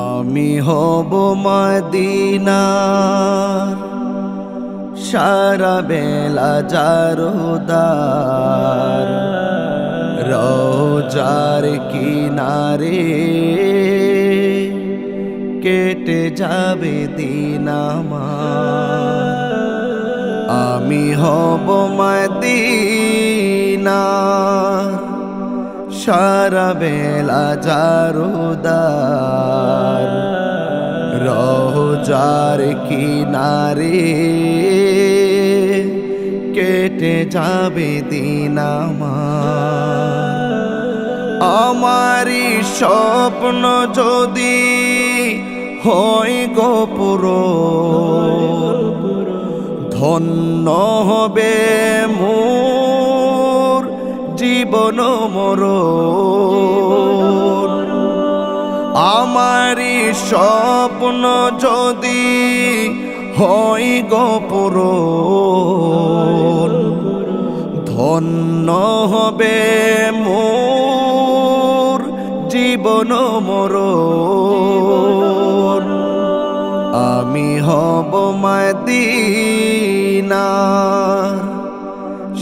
আমি হব মদিনা সারা বেলা জারুদার রোজার কিনারে কেটে যাবে দিন আমি হব মদিনা সারা বেলা জারুদার রোজার কিনারে কেটে যাবে দিন আমার। স্বপ্ন যদি হয় গোপুর ধন্য হবে মোর জীবন মর আমারই স্বপ্ন যদি হয় গোপুর ধন্য হবে মোর জীবন মর আমি হব মদিনা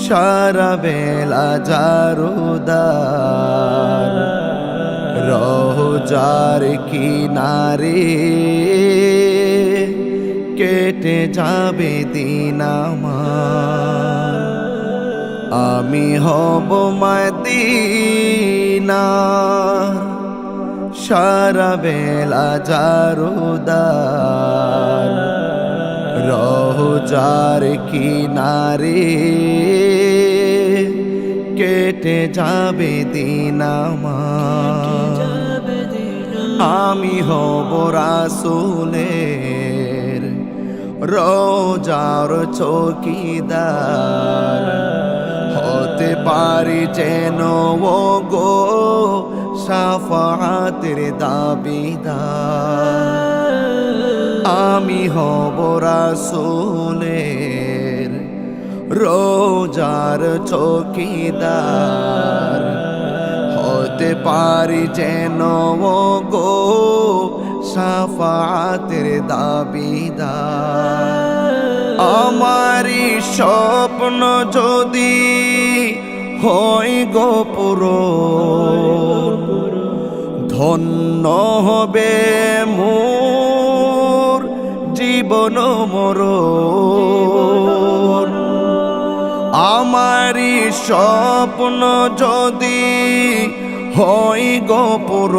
সারা বেলা জারুদার রোজার কিনারে কেটে যাবে দিন আমার। আমি হব মদিনা। সারা বেলা জারুদার রোজার কিনারে কেটে যাবে দিন আমার। আমি হব রাসুলের রোজার চকিদার। হতে পারি যেন ও গো সাফাতের দাবিদার। আমি হব রাসুলের রোজার চৌকিদার। হতে পারি যেন গো সাফাতের দাবিদার। আমারই স্বপ্ন যদি হয় গোপুর ধন্য হবে মোর জীবন মর আমারই স্বপ্ন যদি হয় গোপুর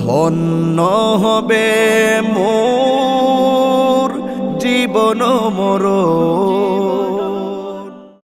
ধন্য হবে মোর জীবন মর